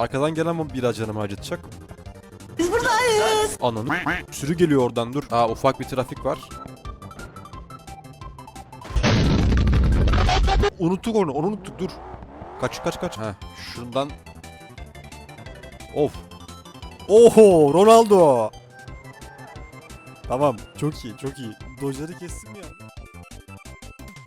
Arkadan gelen ama biraz canımı acıtacak. Biz buradayız. Ananı sürü geliyor oradan dur. Aa ufak bir trafik var. Unuttuk onu, onu unuttuk dur. Kaç kaç kaç. Heh, şundan. Of. Oho Ronaldo. Tamam çok iyi çok iyi. Dojları kestim ya.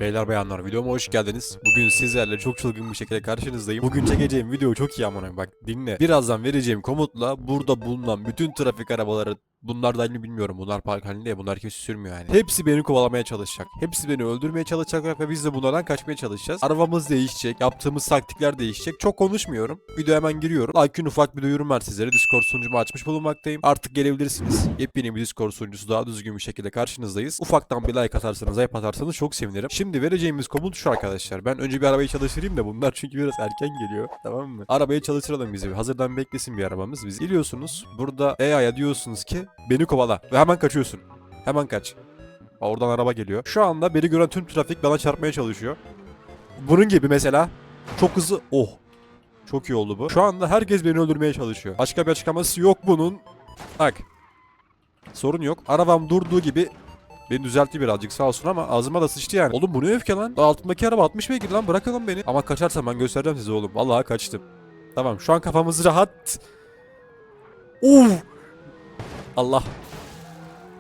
Beyler bayanlar videoma hoş geldiniz. Bugün sizlerle çok çılgın bir şekilde karşınızdayım. Bugün çekeceğim video çok iyi amına bak dinle. Birazdan vereceğim komutla burada bulunan bütün trafik arabaları Bunlar da halini bilmiyorum. Bunlar park halinde ya. Bunlar kimse sürmüyor yani. Hepsi beni kovalamaya çalışacak. Hepsi beni öldürmeye çalışacak ve biz de bunlardan kaçmaya çalışacağız. Arabamız değişecek. Yaptığımız taktikler değişecek. Çok konuşmuyorum. Video hemen giriyorum. Lakin ufak bir duyurum var sizlere. Discord sunucumu açmış bulunmaktayım. Artık gelebilirsiniz. Yepyeni bir Discord sunucusu daha düzgün bir şekilde karşınızdayız. Ufaktan bir like atarsanız, hype atarsanız çok sevinirim. Şimdi vereceğimiz komut şu arkadaşlar. Ben önce bir arabayı çalıştırayım da bunlar çünkü biraz erken geliyor. Tamam mı? Arabayı çalıştıralım bizi. Hazırdan beklesin bir arabamız. Biz geliyorsunuz. Burada AI'ya diyorsunuz ki beni kovala. Ve hemen kaçıyorsun. Hemen kaç. Oradan araba geliyor. Şu anda beni gören tüm trafik bana çarpmaya çalışıyor. Bunun gibi mesela. Çok hızlı. Oh. Çok iyi oldu bu. Şu anda herkes beni öldürmeye çalışıyor. Başka bir açıklaması yok bunun. Bak. Sorun yok. Arabam durduğu gibi Beni düzeltti birazcık sağ olsun ama ağzıma da sıçtı yani. Oğlum bu ne öfke lan? Altındaki araba 60 beygir lan bırakalım beni. Ama kaçarsam ben göstereceğim size oğlum. Vallahi kaçtım. Tamam şu an kafamız rahat. Uf. Allah.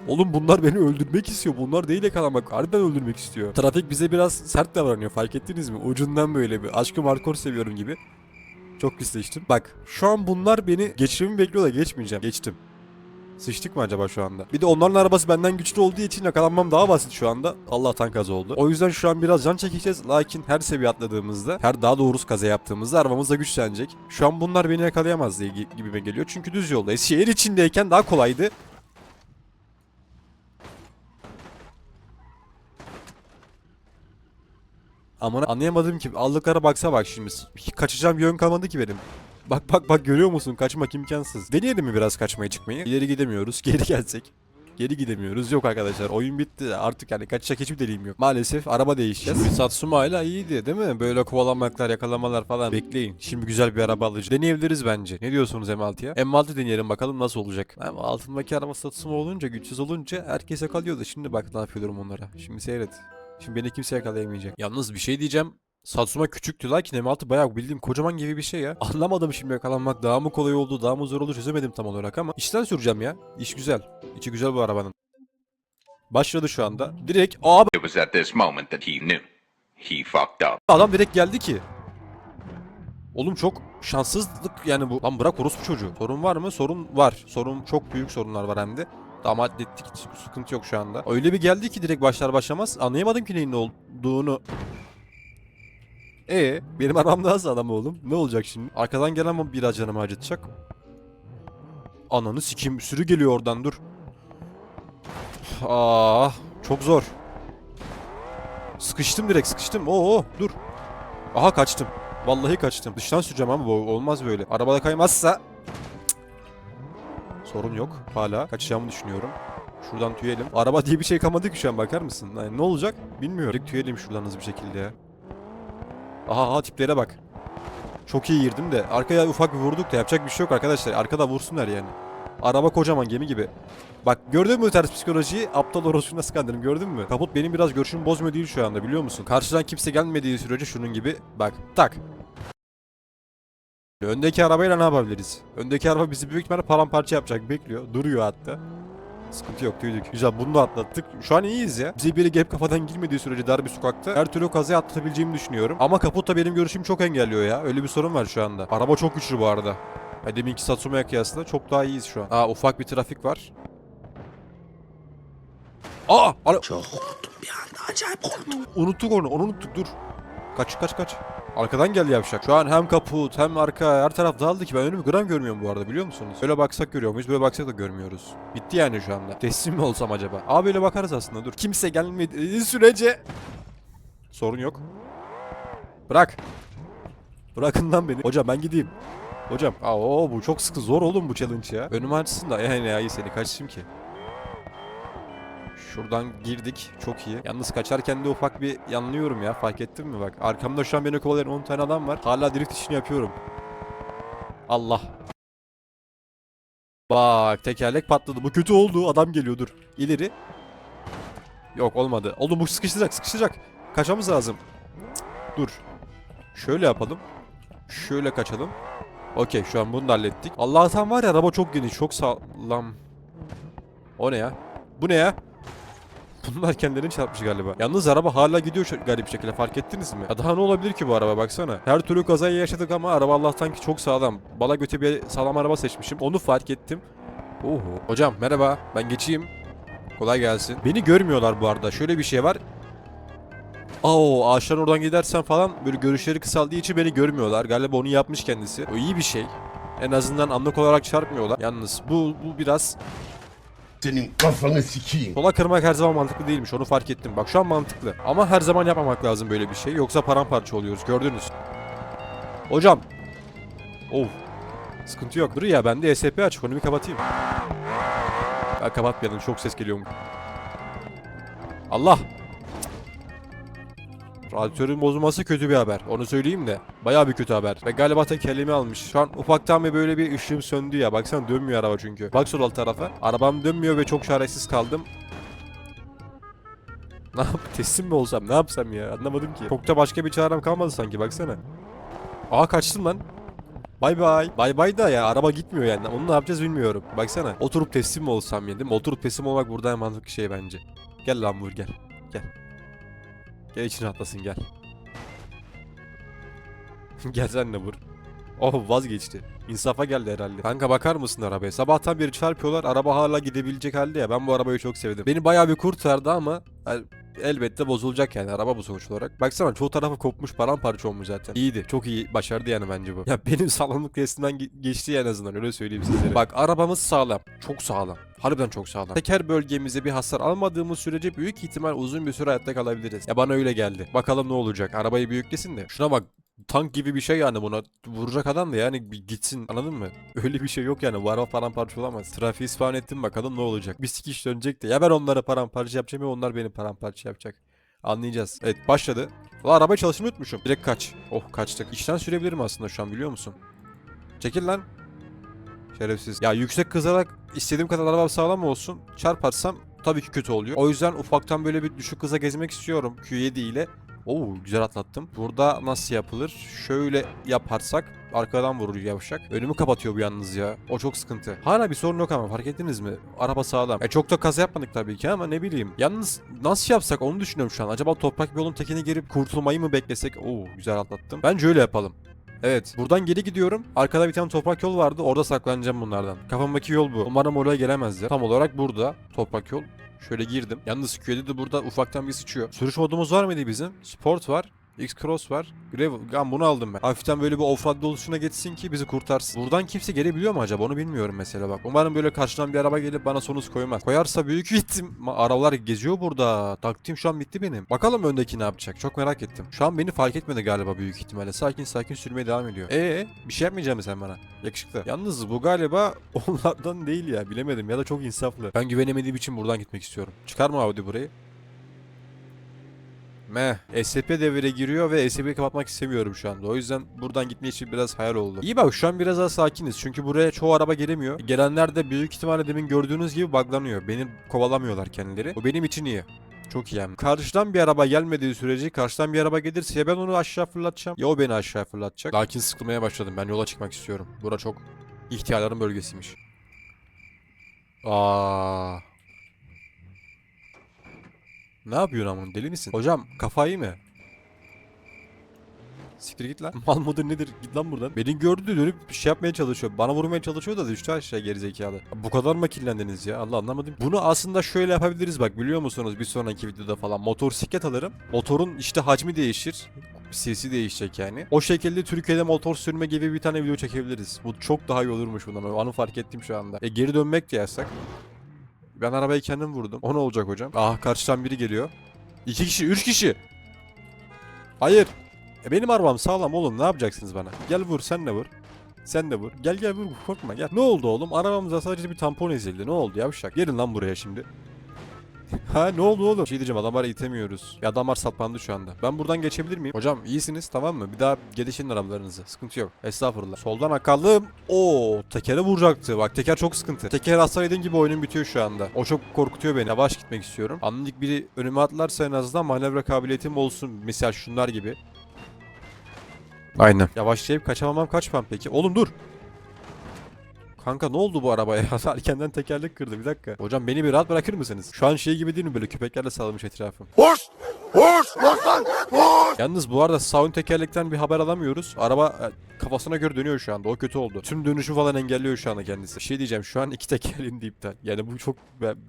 Oğlum bunlar beni öldürmek istiyor. Bunlar değil yakalamak. Harbiden öldürmek istiyor. Trafik bize biraz sert davranıyor. Fark ettiniz mi? Ucundan böyle bir aşkı markor seviyorum gibi. Çok pisleştim. Bak şu an bunlar beni geçirimi bekliyor da geçmeyeceğim. Geçtim. Sıçtık mı acaba şu anda? Bir de onların arabası benden güçlü olduğu için yakalanmam daha basit şu anda. Allah'tan kaza oldu. O yüzden şu an biraz can çekeceğiz. Lakin her seviye atladığımızda, her daha doğrusu kaza yaptığımızda arabamız da güçlenecek. Şu an bunlar beni yakalayamaz diye gi- gibime geliyor. Çünkü düz yoldayız. Şehir içindeyken daha kolaydı. Aman anlayamadım ki. Aldıklara baksa bak şimdi. Kaçacağım yön kalmadı ki benim. Bak bak bak görüyor musun? Kaçmak imkansız. Deneyelim mi biraz kaçmaya çıkmayı? İleri gidemiyoruz. Geri gelsek. Geri gidemiyoruz. Yok arkadaşlar oyun bitti. Artık yani kaçacak hiçbir deliğim yok. Maalesef araba değişeceğiz. Satsuma hala iyiydi değil mi? Böyle kovalanmaklar, yakalamalar falan. Bekleyin. Şimdi güzel bir araba alacağız. Deneyebiliriz bence. Ne diyorsunuz M6'ya? M6 deneyelim bakalım nasıl olacak. Ama altındaki araba Satsuma olunca, güçsüz olunca herkes yakalıyordu. Şimdi bak ne yapıyorum onlara. Şimdi seyret. Şimdi beni kimse yakalayamayacak. Yalnız bir şey diyeceğim. Satsuma küçüktü lakin M6 bayağı bildiğim kocaman gibi bir şey ya. Anlamadım şimdi yakalanmak daha mı kolay oldu daha mı zor oldu çözemedim tam olarak ama işten süreceğim ya. İş güzel. İçi güzel bu arabanın. Başladı şu anda. Direkt abi It was at this moment that he knew. He fucked up. adam direkt geldi ki. Oğlum çok şanssızlık yani bu. Lan bırak orospu çocuğu. Sorun var mı? Sorun var. Sorun çok büyük sorunlar var hem de. Daha hallettik. Sıkıntı yok şu anda. Öyle bir geldi ki direkt başlar başlamaz. Anlayamadım ki neyin ne olduğunu. E benim arabam daha sağlam oğlum. Ne olacak şimdi? Arkadan gelen ama biraz canımı acıtacak. Ananı sikim sürü geliyor oradan dur. Aa çok zor. Sıkıştım direkt sıkıştım. Oo dur. Aha kaçtım. Vallahi kaçtım. Dıştan süreceğim ama olmaz böyle. Arabada kaymazsa sorun yok hala. Kaçacağımı düşünüyorum. Şuradan tüyelim. Araba diye bir şey kalmadı ki şu an bakar mısın? Yani ne olacak? Bilmiyorum. Tüyelim şuradan hızlı bir şekilde. Aha aha tiplere bak. Çok iyi girdim de arkaya ufak bir vurduk da yapacak bir şey yok arkadaşlar. Arkada vursunlar yani. Araba kocaman gemi gibi. Bak gördün mü ters psikolojiyi? Aptal orospu nasıl kandırdım gördün mü? Kaput benim biraz görüşümü bozmuyor değil şu anda biliyor musun? Karşıdan kimse gelmediği sürece şunun gibi bak tak. Öndeki arabayla ne yapabiliriz? Öndeki araba bizi büyük ihtimalle paramparça yapacak bekliyor. Duruyor hatta. Sıkıntı yok tüydük. Güzel bunu da atlattık. Şu an iyiyiz ya. Bize biri gelip kafadan girmediği sürece dar bir sokakta her türlü kazayı atlatabileceğimi düşünüyorum. Ama kaputta benim görüşüm çok engelliyor ya. Öyle bir sorun var şu anda. Araba çok güçlü bu arada. Ya deminki Satsuma'ya kıyasla çok daha iyiyiz şu an. Aa ufak bir trafik var. Aa! Ara... Çok korktum bir anda acayip korktum. Unuttuk onu onu unuttuk dur. Kaç kaç kaç. Arkadan geldi yavşak. Şu an hem kaput hem arka her taraf dağıldı ki ben önümü gram görmüyorum bu arada biliyor musunuz? Böyle baksak görüyor muyuz? Böyle baksak da görmüyoruz. Bitti yani şu anda. Teslim mi olsam acaba? Aa böyle bakarız aslında dur. Kimse gelmediği sürece sorun yok. Bırak. Bırakın lan beni. Hocam ben gideyim. Hocam. Aa oo, bu çok sıkı zor oğlum bu challenge ya. Önümü açsın da yani ya seni kaçayım ki. Şuradan girdik. Çok iyi. Yalnız kaçarken de ufak bir yanlıyorum ya. Fark ettin mi bak. Arkamda şu an beni kovalayan 10 tane adam var. Hala drift işini yapıyorum. Allah. Bak tekerlek patladı. Bu kötü oldu. Adam geliyor dur. İleri. Yok olmadı. Oğlum bu sıkıştıracak sıkıştıracak. Kaçmamız lazım. Dur. Şöyle yapalım. Şöyle kaçalım. Okey şu an bunu da hallettik. Allah'tan var ya araba çok geniş çok sağlam. O ne ya? Bu ne ya? Bunlar kendilerini çarpmış galiba. Yalnız araba hala gidiyor garip şekilde fark ettiniz mi? Ya daha ne olabilir ki bu araba baksana. Her türlü kazayı yaşadık ama araba Allah'tan ki çok sağlam. Bala göte bir sağlam araba seçmişim. Onu fark ettim. Oho. Hocam merhaba ben geçeyim. Kolay gelsin. Beni görmüyorlar bu arada. Şöyle bir şey var. Oo ağaçların oradan gidersen falan böyle görüşleri kısaldığı için beni görmüyorlar. Galiba onu yapmış kendisi. O iyi bir şey. En azından anlık olarak çarpmıyorlar. Yalnız bu bu biraz Senin kafanı sikeyim. Sola kırmak her zaman mantıklı değilmiş onu fark ettim. Bak şu an mantıklı. Ama her zaman yapmamak lazım böyle bir şey. Yoksa paramparça oluyoruz gördünüz. Hocam. Oh. Sıkıntı yok. Dur ya bende SP açık onu bir kapatayım. Ya kapatmayalım çok ses geliyor mu? Allah. Radyatörün bozulması kötü bir haber. Onu söyleyeyim de. Bayağı bir kötü haber. Ve galiba tekerleğimi almış. Şu an ufaktan bir böyle bir ışığım söndü ya. Baksana dönmüyor araba çünkü. Bak sol alt tarafa. Arabam dönmüyor ve çok çaresiz kaldım. Ne yap? Teslim mi olsam? Ne yapsam ya? Anlamadım ki. Çok da başka bir çarem kalmadı sanki. Baksana. Aa kaçtım lan. Bay bay. Bay bay da ya araba gitmiyor yani. Onu ne yapacağız bilmiyorum. Baksana. Oturup teslim mi olsam mi? Oturup teslim olmak burada en mantıklı şey bence. Gel lan vur gel. Gel. Gel içine atlasın gel. gel sen de vur. Oh vazgeçti. İnsafa geldi herhalde. Kanka bakar mısın arabaya? Sabahtan beri çarpıyorlar. Araba hala gidebilecek halde ya. Ben bu arabayı çok sevdim. Beni bayağı bir kurtardı ama el- elbette bozulacak yani araba bu sonuç olarak. Baksana çoğu tarafı kopmuş paramparça olmuş zaten. İyiydi. Çok iyi. Başardı yani bence bu. Ya benim sağlamlık testinden ge- geçti en azından öyle söyleyeyim sizlere. Bak arabamız sağlam. Çok sağlam. Harbiden çok sağlam. Teker bölgemize bir hasar almadığımız sürece büyük ihtimal uzun bir süre hayatta kalabiliriz. Ya bana öyle geldi. Bakalım ne olacak. Arabayı büyüklesin de. Şuna bak tank gibi bir şey yani buna vuracak adam da yani bir gitsin anladın mı? Öyle bir şey yok yani araba paramparça olamaz. Trafiği spawn ettim bakalım ne olacak. Bir sikiş dönecek de ya ben onları paramparça yapacağım ya onlar beni paramparça yapacak. Anlayacağız. Evet başladı. La arabayı çalıştırmayı unutmuşum. Direkt kaç. Oh kaçtık. İşten sürebilirim aslında şu an biliyor musun? Çekil lan. Şerefsiz. Ya yüksek kızarak istediğim kadar arabam sağlam olsun. Çarparsam tabii ki kötü oluyor. O yüzden ufaktan böyle bir düşük hıza gezmek istiyorum Q7 ile. Oo güzel atlattım. Burada nasıl yapılır? Şöyle yaparsak arkadan vurur yavşak. Önümü kapatıyor bu yalnız ya. O çok sıkıntı. Hala bir sorun yok ama fark ettiniz mi? Araba sağlam. E çok da kaza yapmadık tabii ki ama ne bileyim. Yalnız nasıl yapsak onu düşünüyorum şu an. Acaba toprak yolun tekine girip kurtulmayı mı beklesek? Oo güzel atlattım. Bence öyle yapalım. Evet. Buradan geri gidiyorum. Arkada bir tane toprak yol vardı. Orada saklanacağım bunlardan. Kafamdaki yol bu. Umarım oraya gelemezler. Tam olarak burada. Toprak yol. Şöyle girdim. Yalnız Q'de de burada ufaktan bir sıçıyor. Sürüş modumuz var mıydı bizim? Sport var. X-Cross var. Gravel. Gun bunu aldım ben. Hafiften böyle bir offroad oluşuna geçsin ki bizi kurtarsın. Buradan kimse gelebiliyor mu acaba? Onu bilmiyorum mesela bak. Umarım böyle karşıdan bir araba gelip bana sonuz koymaz. Koyarsa büyük. Ma- Arabalar geziyor burada. Taktiğim şu an bitti benim. Bakalım öndeki ne yapacak? Çok merak ettim. Şu an beni fark etmedi galiba büyük ihtimalle. Sakin sakin sürmeye devam ediyor. Ee, bir şey yapmayacak mısın sen bana? Yakışıklı. Yalnız bu galiba onlardan değil ya. Bilemedim ya da çok insaflı. Ben güvenemediğim için buradan gitmek istiyorum. Çıkar mı Audi burayı? Meh. SCP devreye giriyor ve SCP'yi kapatmak istemiyorum şu anda. O yüzden buradan gitme için biraz hayal oldu. İyi bak şu an biraz daha sakiniz. Çünkü buraya çoğu araba gelemiyor. Gelenler de büyük ihtimalle demin gördüğünüz gibi buglanıyor. Beni kovalamıyorlar kendileri. Bu benim için iyi. Çok iyi yani. Karşıdan bir araba gelmediği sürece karşıdan bir araba gelirse ya ben onu aşağı fırlatacağım ya o beni aşağı fırlatacak. Lakin sıkılmaya başladım. Ben yola çıkmak istiyorum. Bura çok ihtiyarların bölgesiymiş. Aa. Ne yapıyorsun amın deli misin? Hocam kafayı mı? Siktir git lan. Mal mıdır nedir? Git lan buradan. Beni gördü dönüp bir şey yapmaya çalışıyor. Bana vurmaya çalışıyor da düştü aşağı gerizekalı. Bu kadar mı kirlendiniz ya? Allah anlamadım. Bunu aslında şöyle yapabiliriz bak biliyor musunuz? Bir sonraki videoda falan motosiklet alırım. Motorun işte hacmi değişir. Sesi değişecek yani. O şekilde Türkiye'de motor sürme gibi bir tane video çekebiliriz. Bu çok daha iyi olurmuş bundan. Onu fark ettim şu anda. E geri dönmek de yasak. Ben arabayı kendim vurdum. O ne olacak hocam? Ah karşıdan biri geliyor. İki kişi, üç kişi. Hayır. E benim arabam sağlam oğlum ne yapacaksınız bana? Gel vur sen de vur. Sen de vur. Gel gel vur korkma gel. Ne oldu oğlum? Arabamıza sadece bir tampon ezildi. Ne oldu yavşak? Gelin lan buraya şimdi. Ha ne oldu oğlum? Şey diyeceğim adamları itemiyoruz. Ya adamlar saplandı şu anda. Ben buradan geçebilir miyim? Hocam iyisiniz tamam mı? Bir daha gelişin arabalarınızı. Sıkıntı yok. Estağfurullah. Soldan akalım. Oo tekere vuracaktı. Bak teker çok sıkıntı. Teker hasar yediğin gibi oyunun bitiyor şu anda. O çok korkutuyor beni. Yavaş gitmek istiyorum. Anlık biri önüme atlarsa en azından manevra kabiliyetim olsun. Misal şunlar gibi. Aynen. Yavaşlayıp kaçamamam kaçmam peki. Oğlum dur. Kanka ne oldu bu arabaya? Erkenden tekerlek kırdı bir dakika. Hocam beni bir rahat bırakır mısınız? Şu an şey gibi değil mi böyle köpeklerle sarılmış etrafım. Hoş! Hoş! Hoş lan! Hoş! Yalnız bu arada sağ ön tekerlekten bir haber alamıyoruz. Araba e, kafasına göre dönüyor şu anda. O kötü oldu. Tüm dönüşü falan engelliyor şu anda kendisi. Bir şey diyeceğim şu an iki tekerin de iptal. Yani bu çok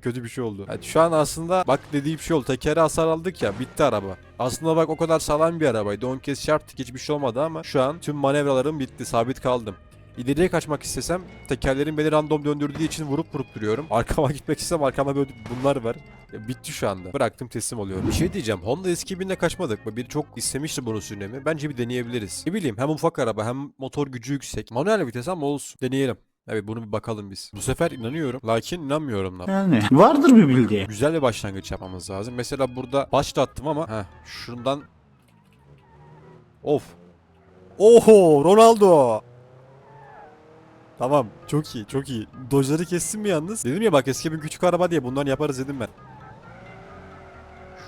kötü bir şey oldu. Yani şu an aslında bak dediğim şey oldu. Tekere hasar aldık ya bitti araba. Aslında bak o kadar sağlam bir arabaydı. 10 kez çarptık hiçbir şey olmadı ama şu an tüm manevralarım bitti. Sabit kaldım. İleriye kaçmak istesem tekerlerin beni random döndürdüğü için vurup vurup duruyorum. Arkama gitmek istesem arkama böyle bunlar var. Ya bitti şu anda. Bıraktım teslim oluyorum. Bir şey diyeceğim. Honda S2000'de kaçmadık mı? Biri çok istemişti bunu sürmemi. Bence bir deneyebiliriz. Ne bileyim hem ufak araba hem motor gücü yüksek. Manuel vites ama olsun. Deneyelim. Evet bunu bir bakalım biz. Bu sefer inanıyorum. Lakin inanmıyorum da. Yani vardır bir bildiği. Güzel bir başlangıç yapmamız lazım. Mesela burada başlattım ama heh, şundan Of. Oho Ronaldo. Tamam çok iyi çok iyi. Dojları kessin mi yalnız? Dedim ya bak eski bir küçük araba diye bundan yaparız dedim ben.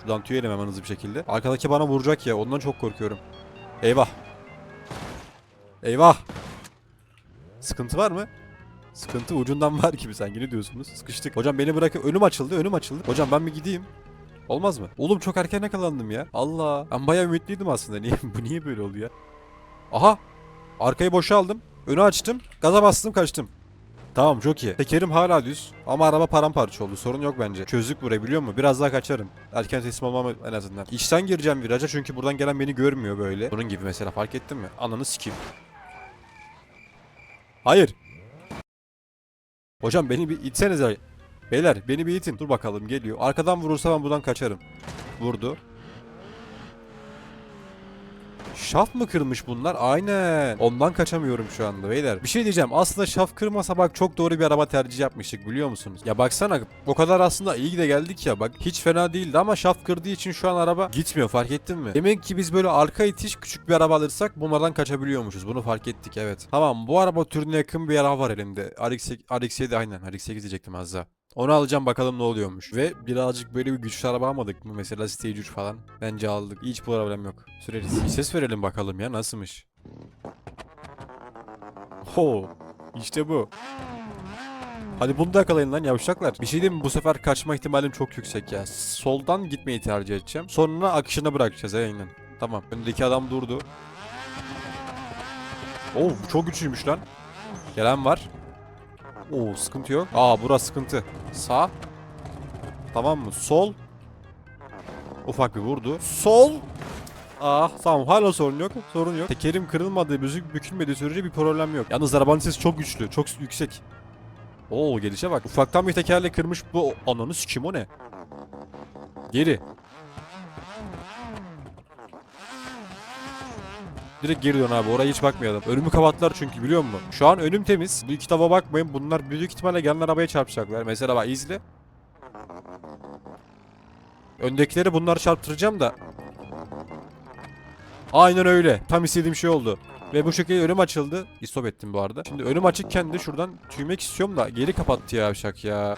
Şuradan tüyelim hemen hızlı bir şekilde. Arkadaki bana vuracak ya ondan çok korkuyorum. Eyvah. Eyvah. Sıkıntı var mı? Sıkıntı ucundan var gibi sanki ne diyorsunuz? Sıkıştık. Hocam beni bırakın. Önüm açıldı önüm açıldı. Hocam ben bir gideyim. Olmaz mı? Oğlum çok erken yakalandım ya. Allah. Ben bayağı ümitliydim aslında. Niye, bu niye böyle oldu ya? Aha. Arkayı boşaldım. Önü açtım. Gaza bastım kaçtım. Tamam çok iyi. Tekerim hala düz ama araba paramparça oldu. Sorun yok bence. Çözdük burayı biliyor musun? Biraz daha kaçarım. Erken teslim olmam en azından. İçten gireceğim viraja çünkü buradan gelen beni görmüyor böyle. Bunun gibi mesela fark ettin mi? Ananı sikeyim. Hayır. Hocam beni bir itsenize. Beyler beni bir itin. Dur bakalım geliyor. Arkadan vurursa ben buradan kaçarım. Vurdu. Şaf mı kırmış bunlar? Aynen. Ondan kaçamıyorum şu anda beyler. Bir şey diyeceğim. Aslında şaf kırmasa bak çok doğru bir araba tercih yapmıştık biliyor musunuz? Ya baksana o kadar aslında iyi de geldik ya bak. Hiç fena değildi ama şaf kırdığı için şu an araba gitmiyor fark ettin mi? Demek ki biz böyle arka itiş küçük bir araba alırsak bunlardan kaçabiliyormuşuz. Bunu fark ettik evet. Tamam bu araba türüne yakın bir araba var elimde. RX, RX-7 aynen. RX-8 diyecektim az daha. Onu alacağım bakalım ne oluyormuş. Ve birazcık böyle bir güçlü araba almadık mı? Mesela Stage 3 falan. Bence aldık. Hiç problem yok. Süreriz. Bir ses verelim bakalım ya nasılmış. Ho, işte bu. Hadi bunu da yakalayın lan yavşaklar. Bir şey diyeyim mi? Bu sefer kaçma ihtimalim çok yüksek ya. Soldan gitmeyi tercih edeceğim. Sonra akışına bırakacağız aynen. Tamam. Öndeki adam durdu. Oo çok güçlüymüş lan. Gelen var. Oo sıkıntı yok. Aa burası sıkıntı. Sağ. Tamam mı? Sol. Ufak bir vurdu. Sol. Ah tamam hala sorun yok. Sorun yok. Tekerim kırılmadığı, büzük bükülmediği sürece bir problem yok. Yalnız arabanın sesi çok güçlü. Çok yüksek. Oo gelişe bak. Ufaktan bir tekerle kırmış bu. Ananı sikim o ne? Geri. Direkt geri dön abi oraya hiç bakmayalım. Önümü kapattılar çünkü biliyor musun? Şu an önüm temiz. Bu iki tava bakmayın. Bunlar büyük ihtimalle gelen arabaya çarpacaklar. Mesela bak izle. Öndekileri bunlar çarptıracağım da. Aynen öyle. Tam istediğim şey oldu. Ve bu şekilde önüm açıldı. İstop ettim bu arada. Şimdi önüm açıkken de şuradan tüymek istiyorum da geri kapattı ya şak ya.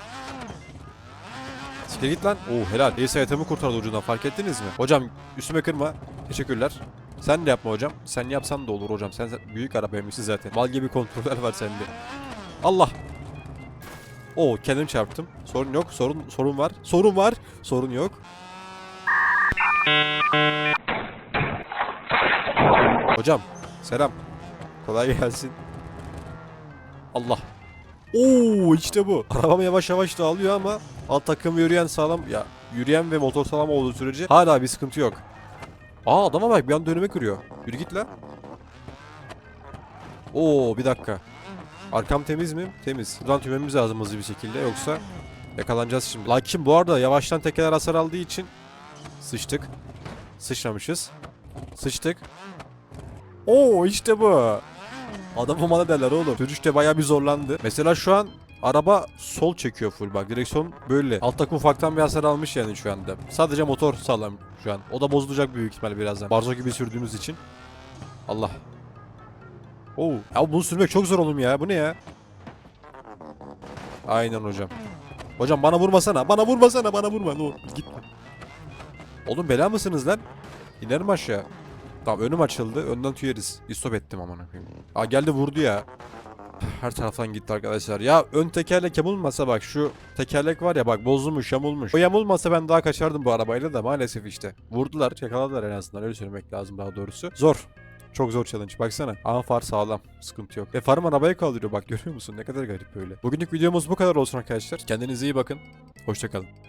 Siktir git lan. Oo helal. Reis hayatımı kurtardı ucundan fark ettiniz mi? Hocam üstüme kırma. Teşekkürler. Sen de yapma hocam. Sen yapsan da olur hocam. Sen, büyük araba yemişsin zaten. Mal gibi kontroller var sende. Allah. Oo kendim çarptım. Sorun yok. Sorun sorun var. Sorun var. Sorun yok. Hocam selam. Kolay gelsin. Allah. Oo işte bu. Arabam yavaş yavaş dağılıyor ama alt takım yürüyen sağlam ya yürüyen ve motor sağlam olduğu sürece hala bir sıkıntı yok. Aa adama bak bir anda önüme kırıyor. Yürü git lan. Oo bir dakika. Arkam temiz mi? Temiz. Buradan tümemiz lazım hızlı bir şekilde yoksa yakalanacağız şimdi. Lakin bu arada yavaştan tekeler hasar aldığı için sıçtık. Sıçramışız. Sıçtık. Oo işte bu. Adamı bana derler oğlum. Çocuk da bayağı bir zorlandı. Mesela şu an araba sol çekiyor full bak. Direksiyon böyle. Alt takım ufaktan bir hasar almış yani şu anda. Sadece motor sağlam şu an. O da bozulacak büyük ihtimal birazdan. Barzo gibi sürdüğümüz için. Allah. Oo. Ya bunu sürmek çok zor oğlum ya. Bu ne ya? Aynen hocam. Hocam bana vurmasana. Bana vurmasana. Bana vurma. Ne olur gitme. Oğlum bela mısınız lan? İnerim aşağı. Tamam önüm açıldı. Önden tüyeriz. İstop ettim aman koyayım. Aa geldi vurdu ya. Her taraftan gitti arkadaşlar. Ya ön tekerlek yamulmasa bak şu tekerlek var ya bak bozulmuş yamulmuş. O yamulmasa ben daha kaçardım bu arabayla da maalesef işte. Vurdular yakaladılar en azından öyle söylemek lazım daha doğrusu. Zor. Çok zor challenge baksana. Ama far sağlam. Sıkıntı yok. Ve farım arabayı kaldırıyor bak görüyor musun? Ne kadar garip böyle. Bugünlük videomuz bu kadar olsun arkadaşlar. Kendinize iyi bakın. Hoşçakalın.